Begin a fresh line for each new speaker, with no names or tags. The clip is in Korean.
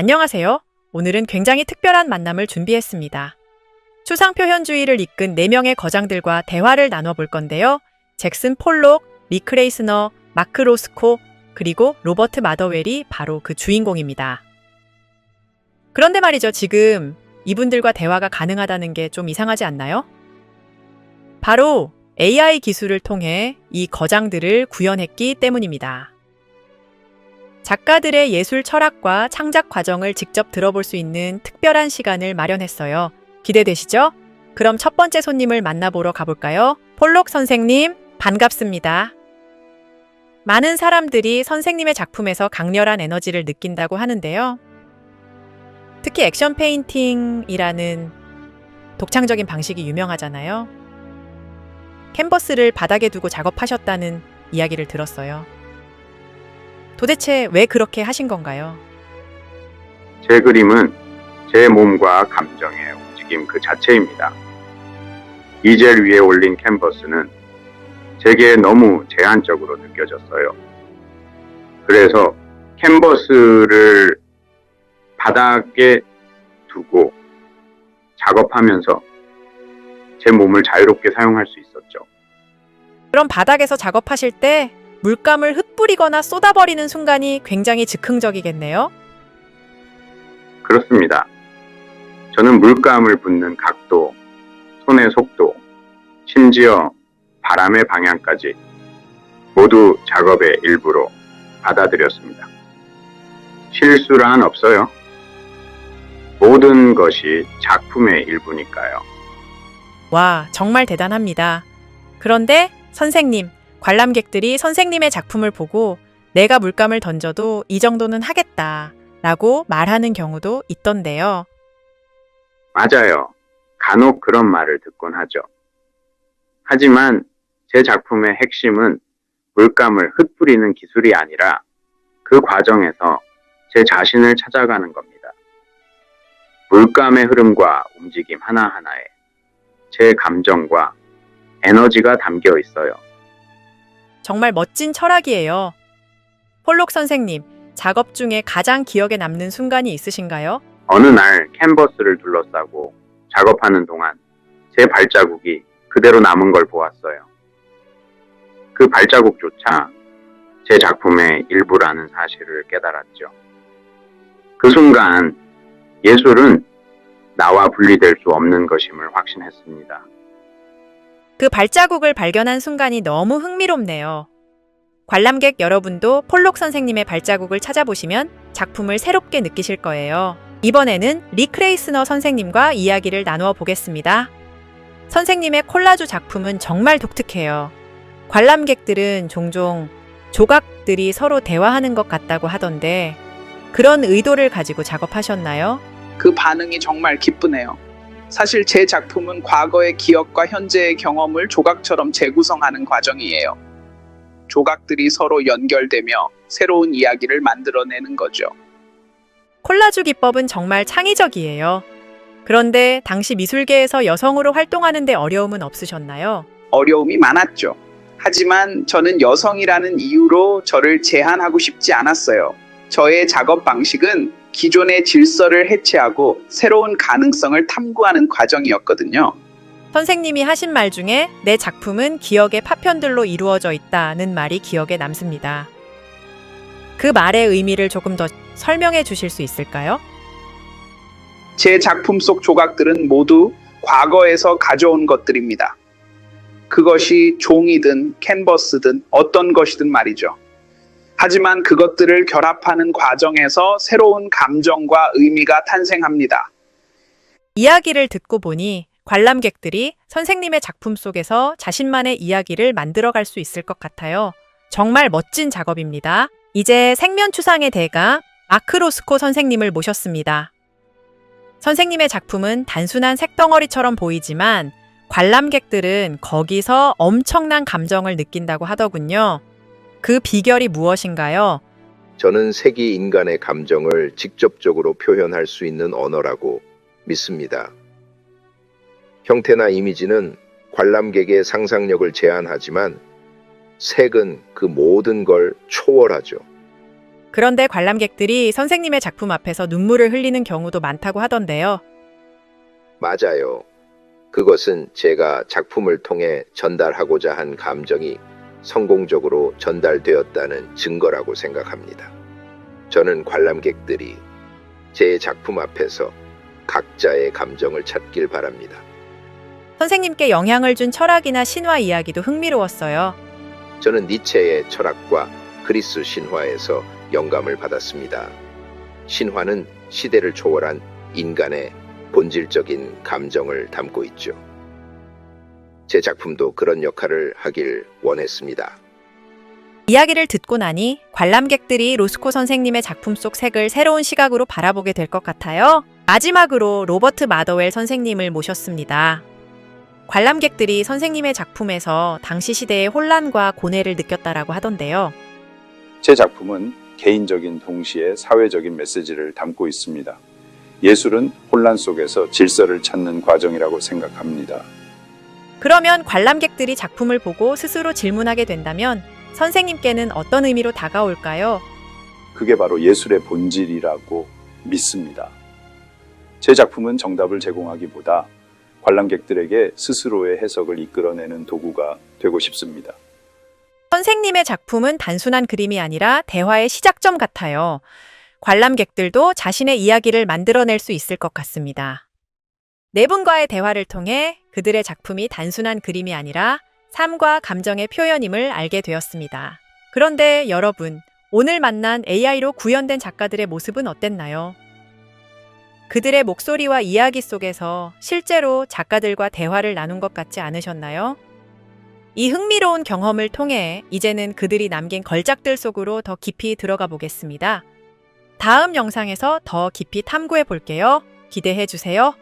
안녕하세요. 오늘은 굉장히 특별한 만남을 준비했습니다. 추상 표현주의를 이끈 4명의 거장들과 대화를 나눠볼 건데요. 잭슨 폴록, 리크 레이스너, 마크 로스코, 그리고 로버트 마더웰이 바로 그 주인공입니다. 그런데 말이죠. 지금 이분들과 대화가 가능하다는 게 좀 이상하지 않나요? 바로 AI 기술을 통해 이 거장들을 구현했기 때문입니다. 작가들의 예술 철학과 창작 과정을 직접 들어볼 수 있는 특별한 시간을 마련했어요. 기대되시죠? 그럼 첫 번째 손님을 만나보러 가볼까요? 폴록 선생님, 반갑습니다. 많은 사람들이 선생님의 작품에서 강렬한 에너지를 느낀다고 하는데요. 특히 액션 페인팅이라는 독창적인 방식이 유명하잖아요. 캔버스를 바닥에 두고 작업하셨다는 이야기를 들었어요. 도대체 왜 그렇게 하신 건가요?
제 그림은 제 몸과 감정의 움직임 그 자체입니다. 이 젤 위에 올린 캔버스는 제게 너무 제한적으로 느껴졌어요. 그래서 캔버스를 바닥에 두고 작업하면서 제 몸을 자유롭게 사용할 수 있었죠.
그럼 바닥에서 작업하실 때 물감을 흩뿌리거나 쏟아버리는 순간이 굉장히 즉흥적이겠네요?
그렇습니다. 저는 물감을 붓는 각도, 손의 속도, 심지어 바람의 방향까지 모두 작업의 일부로 받아들였습니다. 실수란 없어요. 모든 것이 작품의 일부니까요.
와, 정말 대단합니다. 그런데 선생님, 관람객들이 선생님의 작품을 보고 내가 물감을 던져도 이 정도는 하겠다 라고 말하는 경우도 있던데요.
맞아요. 간혹 그런 말을 듣곤 하죠. 하지만 제 작품의 핵심은 물감을 흩뿌리는 기술이 아니라 그 과정에서 제 자신을 찾아가는 겁니다. 물감의 흐름과 움직임 하나하나에 제 감정과 에너지가 담겨 있어요.
정말 멋진 철학이에요. 폴록 선생님, 작업 중에 가장 기억에 남는 순간이 있으신가요?
어느 날 캔버스를 둘러싸고 작업하는 동안 제 발자국이 그대로 남은 걸 보았어요. 그 발자국조차 제 작품의 일부라는 사실을 깨달았죠. 그 순간 예술은 나와 분리될 수 없는 것임을 확신했습니다.
그 발자국을 발견한 순간이 너무 흥미롭네요. 관람객 여러분도 폴록 선생님의 발자국을 찾아보시면 작품을 새롭게 느끼실 거예요. 이번에는 리크레이스너 선생님과 이야기를 나누어 보겠습니다. 선생님의 콜라주 작품은 정말 독특해요. 관람객들은 종종 조각들이 서로 대화하는 것 같다고 하던데 그런 의도를 가지고 작업하셨나요?
그 반응이 정말 기쁘네요. 사실 제 작품은 과거의 기억과 현재의 경험을 조각처럼 재구성하는 과정이에요. 조각들이 서로 연결되며 새로운 이야기를 만들어내는 거죠.
콜라주 기법은 정말 창의적이에요. 그런데 당시 미술계에서 여성으로 활동하는데 어려움은 없으셨나요?
어려움이 많았죠. 하지만 저는 여성이라는 이유로 저를 제한하고 싶지 않았어요. 저의 작업 방식은 기존의 질서를 해체하고 새로운 가능성을 탐구하는 과정이었거든요.
선생님이 하신 말 중에 내 작품은 기억의 파편들로 이루어져 있다는 말이 기억에 남습니다. 그 말의 의미를 조금 더 설명해 주실 수 있을까요?
제 작품 속 조각들은 모두 과거에서 가져온 것들입니다. 그것이 종이든 캔버스든 어떤 것이든 말이죠. 하지만 그것들을 결합하는 과정에서 새로운 감정과 의미가 탄생합니다.
이야기를 듣고 보니 관람객들이 선생님의 작품 속에서 자신만의 이야기를 만들어갈 수 있을 것 같아요. 정말 멋진 작업입니다. 이제 생면추상의 대가 마크로스코 선생님을 모셨습니다. 선생님의 작품은 단순한 색덩어리처럼 보이지만 관람객들은 거기서 엄청난 감정을 느낀다고 하더군요. 그 비결이 무엇인가요?
저는 색이 인간의 감정을 직접적으로 표현할 수 있는 언어라고 믿습니다. 형태나 이미지는 관람객의 상상력을 제한하지만 색은 그 모든 걸 초월하죠.
그런데 관람객들이 선생님의 작품 앞에서 눈물을 흘리는 경우도 많다고 하던데요.
맞아요. 그것은 제가 작품을 통해 전달하고자 한 감정이 성공적으로 전달되었다는 증거라고 생각합니다. 저는 관람객들이 제 작품 앞에서 각자의 감정을 찾길 바랍니다.
선생님께 영향을 준 철학이나 신화 이야기도 흥미로웠어요.
저는 니체의 철학과 그리스 신화에서 영감을 받았습니다. 신화는 시대를 초월한 인간의 본질적인 감정을 담고 있죠. 제 작품도 그런 역할을 하길 원했습니다.
이야기를 듣고 나니 관람객들이 로스코 선생님의 작품 속 색을 새로운 시각으로 바라보게 될 것 같아요. 마지막으로 로버트 마더웰 선생님을 모셨습니다. 관람객들이 선생님의 작품에서 당시 시대의 혼란과 고뇌를 느꼈다라고 하던데요.
제 작품은 개인적인 동시에 사회적인 메시지를 담고 있습니다. 예술은 혼란 속에서 질서를 찾는 과정이라고 생각합니다.
그러면 관람객들이 작품을 보고 스스로 질문하게 된다면 선생님께는 어떤 의미로 다가올까요?
그게 바로 예술의 본질이라고 믿습니다. 제 작품은 정답을 제공하기보다 관람객들에게 스스로의 해석을 이끌어내는 도구가 되고 싶습니다.
선생님의 작품은 단순한 그림이 아니라 대화의 시작점 같아요. 관람객들도 자신의 이야기를 만들어낼 수 있을 것 같습니다. 네 분과의 대화를 통해 그들의 작품이 단순한 그림이 아니라 삶과 감정의 표현임을 알게 되었습니다. 그런데 여러분, 오늘 만난 AI로 구현된 작가들의 모습은 어땠나요? 그들의 목소리와 이야기 속에서 실제로 작가들과 대화를 나눈 것 같지 않으셨나요? 이 흥미로운 경험을 통해 이제는 그들이 남긴 걸작들 속으로 더 깊이 들어가 보겠습니다. 다음 영상에서 더 깊이 탐구해 볼게요. 기대해 주세요.